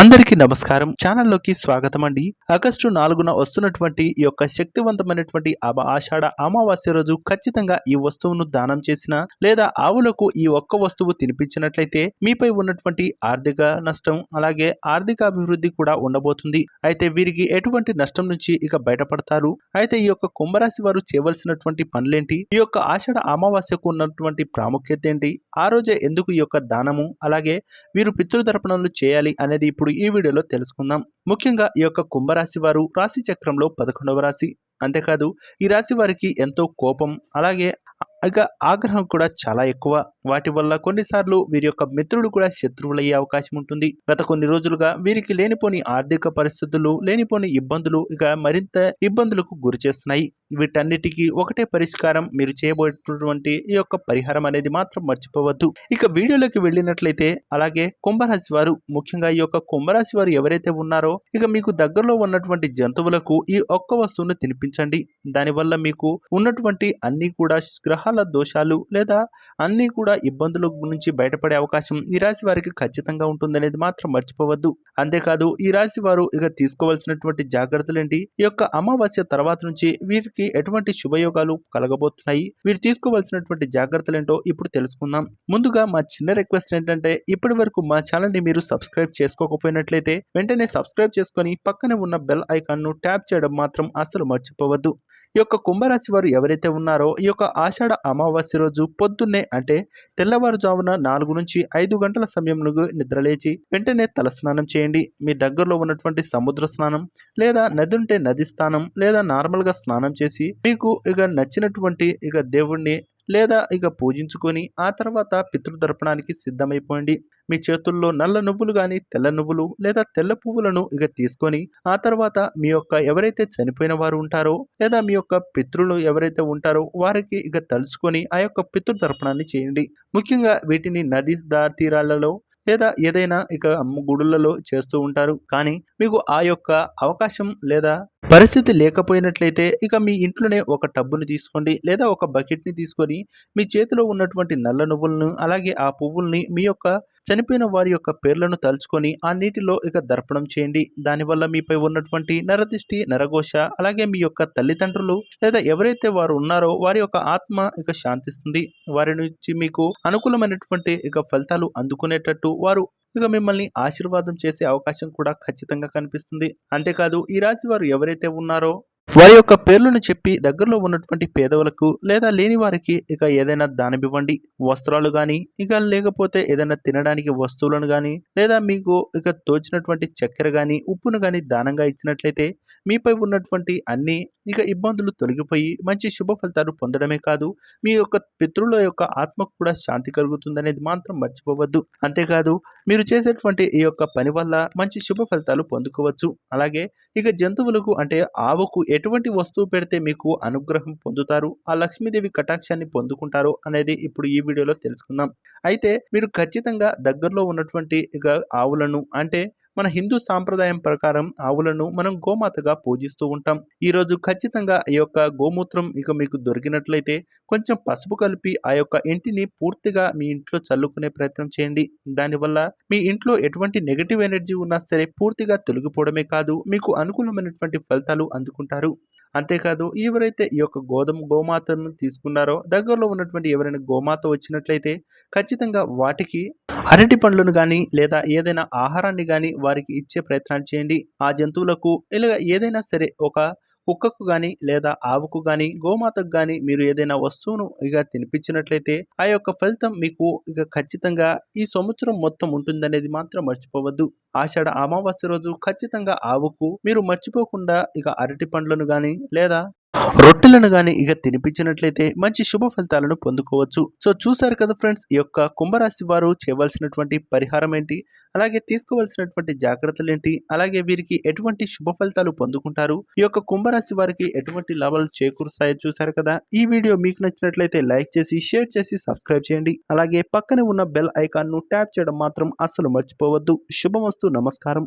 అందరికీ నమస్కారం. ఛానల్లోకి స్వాగతం అండి. ఆగస్టు నాలుగున వస్తున్నటువంటి ఈ యొక్క శక్తివంతమైనటువంటి అమ ఆషాఢ అమావాస్య రోజు ఖచ్చితంగా ఈ వస్తువును దానం చేసిన లేదా ఆవులకు ఈ ఒక్క వస్తువు తినిపించినట్లయితే మీపై ఉన్నటువంటి ఆర్థిక నష్టం అలాగే ఆర్థిక అభివృద్ధి కూడా ఉండబోతుంది. అయితే వీరికి ఎటువంటి నష్టం నుంచి ఇక బయటపడతారు? అయితే ఈ యొక్క కుంభరాశి వారు చేయవలసినటువంటి పనులేంటి? ఈ యొక్క ఆషాఢ అమావాస్యకు ఉన్నటువంటి ప్రాముఖ్యత ఏంటి? ఆ రోజే ఎందుకు ఈ యొక్క దానము? అలాగే వీరు పితృతర్పణలు చేయాలి అనేది ఇప్పుడు ఈ వీడియోలో తెలుసుకుందాం. ముఖ్యంగా ఈ యొక్క కుంభరాశి వారు రాశి చక్రంలో పదకొండవ రాశి. అంతేకాదు ఈ రాశి వారికి ఎంతో కోపం అలాగే ఇక ఆగ్రహం కూడా చాలా ఎక్కువ. వాటి వల్ల కొన్నిసార్లు వీరి యొక్క మిత్రులు కూడా శత్రువులయ్యే అవకాశం ఉంటుంది. గత కొన్ని రోజులుగా వీరికి లేనిపోని ఆర్థిక పరిస్థితులు లేనిపోని ఇబ్బందులు ఇక మరింత ఇబ్బందులకు గురి చేస్తున్నాయి. వీటన్నిటికీ ఒకటే పరిష్కారం మీరు చేయబోయేటటువంటి ఈ యొక్క పరిహారం అనేది మాత్రం మర్చిపోవద్దు. ఇక వీడియోలోకి వెళ్ళినట్లయితే అలాగే కుంభరాశి వారు ముఖ్యంగా ఈ యొక్క కుంభరాశి వారు ఎవరైతే ఉన్నారో ఇక మీకు దగ్గరలో ఉన్నటువంటి జంతువులకు ఈ ఒక్క వస్తువును తినిపించండి. దానివల్ల మీకు ఉన్నటువంటి అన్ని కూడా గ్రహాల దోషాలు లేదా అన్నీ కూడా ఇబ్బందుల నుంచి బయటపడే అవకాశం ఈ రాశి వారికి ఖచ్చితంగా ఉంటుందనేది మాత్రం మర్చిపోవద్దు. అంతేకాదు ఈ రాశి వారు ఇక తీసుకోవాల్సినటువంటి జాగ్రత్తలు ఏంటి ఈ యొక్క అమావాస్య తర్వాత నుంచి వీరికి ఎటువంటి శుభయోగాలు కలగబోతున్నాయి? వీరు తీసుకోవాల్సినటువంటి జాగ్రత్తలు ఏంటో ఇప్పుడు తెలుసుకుందాం. ముందుగా మా చిన్న రిక్వెస్ట్ ఏంటంటే ఇప్పటి వరకు మా ఛానల్ని మీరు సబ్స్క్రైబ్ చేసుకోకపోయినట్లయితే వెంటనే సబ్స్క్రైబ్ చేసుకొని పక్కనే ఉన్న బెల్ ఐకాన్ను ట్యాప్ చేయడం మాత్రం అస్సలు మర్చిపోవద్దు. ఈ యొక్క కుంభరాశి వారు ఎవరైతే ఉన్నారో ఈ యొక్క ఆషాఢ అమావాస్య రోజు పొద్దున్నే అంటే తెల్లవారుజామున నాలుగు నుంచి ఐదు గంటల సమయంలో నిద్రలేచి వెంటనే తలస్నానం చేయండి. మీ దగ్గరలో ఉన్నటువంటి సముద్ర స్నానం లేదా నది ఉంటే నది స్నానం లేదా నార్మల్గా స్నానం చేసి మీకు ఇక నచ్చినటువంటి ఇక దేవుణ్ణి లేదా ఇక పూజించుకొని ఆ తర్వాత పితృతర్పణానికి సిద్ధమైపోండి. మీ చేతుల్లో నల్ల నువ్వులు కానీ తెల్ల నువ్వులు లేదా తెల్ల పువ్వులను ఇక తీసుకొని ఆ తర్వాత మీ యొక్క ఎవరైతే చనిపోయిన వారు ఉంటారో లేదా మీ యొక్క పితృలు ఎవరైతే ఉంటారో వారికి ఇక తలుచుకొని ఆ యొక్క పితృతర్పణాన్ని చేయండి. ముఖ్యంగా వీటిని నది దా తీరాలలో లేదా ఏదైనా ఇక అమ్మ గుడులలో చేస్తూ ఉంటారు. కానీ మీకు ఆ యొక్క అవకాశం లేదా పరిస్థితి లేకపోయినట్లయితే ఇక మీ ఇంట్లోనే ఒక టబ్బుని తీసుకోండి లేదా ఒక బకెట్ని తీసుకొని మీ చేతిలో ఉన్నటువంటి నల్ల నువ్వులను అలాగే ఆ పువ్వుల్ని మీ యొక్క చనిపోయిన వారి యొక్క పేర్లను తలుచుకొని ఆ నీటిలో ఇక దర్పణం చేయండి. దానివల్ల మీపై ఉన్నటువంటి నరదిష్టి నరఘోష అలాగే మీ యొక్క తల్లిదండ్రులు లేదా ఎవరైతే వారు ఉన్నారో వారి యొక్క ఆత్మ ఇక శాంతిస్తుంది. వారి నుంచి మీకు అనుకూలమైనటువంటి ఇక ఫలితాలు అందుకునేటట్టు వారు ఇక మిమ్మల్ని ఆశీర్వాదం చేసే అవకాశం కూడా ఖచ్చితంగా కనిపిస్తుంది. అంతేకాదు ఈ రాశి వారు ఎవరైతే ఉన్నారో వారి యొక్క పేర్లను చెప్పి దగ్గరలో ఉన్నటువంటి పేదవులకు లేదా లేని వారికి ఇక ఏదైనా దానమివ్వండి. వస్త్రాలు కానీ ఇక లేకపోతే ఏదైనా తినడానికి వస్తువులను కానీ లేదా మీకు ఇక తోచినటువంటి చక్కెర కానీ ఉప్పును కానీ దానంగా ఇచ్చినట్లయితే మీపై ఉన్నటువంటి అన్ని ఇక ఇబ్బందులు తొలగిపోయి మంచి శుభ ఫలితాలు పొందడమే కాదు మీ యొక్క పితృల యొక్క ఆత్మకు కూడా శాంతి కలుగుతుందనేది మాత్రం మర్చిపోవద్దు. అంతేకాదు మీరు చేసేటువంటి ఈ యొక్క పని వల్ల మంచి శుభ ఫలితాలు పొందుకోవచ్చు. అలాగే ఇక జంతువులకు అంటే ఆవుకు ఎటువంటి వస్తువు పెడితే మీకు అనుగ్రహం పొందుతారు ఆ లక్ష్మీదేవి కటాక్షాన్ని పొందుకుంటారు అనేది ఇప్పుడు ఈ వీడియోలో తెలుసుకుందాం. అయితే మీరు ఖచ్చితంగా దగ్గరలో ఉన్నటువంటి ఇక ఆవులను అంటే మన హిందూ సాంప్రదాయం ప్రకారం ఆవులను మనం గోమాతగా పూజిస్తూ ఉంటాం. ఈరోజు ఖచ్చితంగా ఈ యొక్క గోమూత్రం ఇక మీకు దొరికినట్లయితే కొంచెం పసుపు కలిపి ఆ యొక్క ఇంటిని పూర్తిగా మీ ఇంట్లో చల్లుకునే ప్రయత్నం చేయండి. దానివల్ల మీ ఇంట్లో ఎటువంటి నెగటివ్ ఎనర్జీ ఉన్నా సరే పూర్తిగా తొలగిపోవడమే కాదు మీకు అనుకూలమైనటువంటి ఫలితాలు అందుకుంటారు. అంతేకాదు ఎవరైతే ఈ యొక్క గోధుమ గోమాతను తీసుకున్నారో దగ్గరలో ఉన్నటువంటి ఎవరైనా గోమాత వచ్చినట్లయితే ఖచ్చితంగా వాటికి అరటి పండ్లను కానీ లేదా ఏదైనా ఆహారాన్ని కానీ వారికి ఇచ్చే ప్రయత్నాలు చేయండి. ఆ జంతువులకు ఇలా ఏదైనా సరే ఒక కుక్కకు కానీ లేదా ఆవుకు కానీ గోమాతకు కానీ మీరు ఏదైనా వస్తువును ఇక తినిపించినట్లయితే ఆ యొక్క ఫలితం మీకు ఇక ఖచ్చితంగా ఈ సంవత్సరం మొత్తం ఉంటుందనేది మాత్రం మర్చిపోవద్దు. ఆషాఢ అమావాస్య రోజు ఖచ్చితంగా ఆవుకు మీరు మర్చిపోకుండా ఇక అరటి పండ్లను కానీ లేదా రొట్టెలను కానీ ఇక తినిపించినట్లయితే మంచి శుభ ఫలితాలను పొందుకోవచ్చు. సో చూసారు కదా ఫ్రెండ్స్ ఈ యొక్క కుంభరాశి వారు చేయవలసినటువంటి పరిహారం ఏంటి? అలాగే తీసుకోవాల్సినటువంటి జాగ్రత్తలు ఏంటి? అలాగే వీరికి ఎటువంటి శుభ ఫలితాలు పొందుకుంటారు? ఈ యొక్క కుంభరాశి వారికి ఎటువంటి లాభాలు చేకూరుస్తాయో చూసారు కదా? ఈ వీడియో మీకు నచ్చినట్లయితే లైక్ చేసి షేర్ చేసి సబ్స్క్రైబ్ చేయండి. అలాగే పక్కనే ఉన్న బెల్ ఐకాన్ను ట్యాప్ చేయడం మాత్రం అస్సలు మర్చిపోవద్దు. శుభమస్తు నమస్కారం.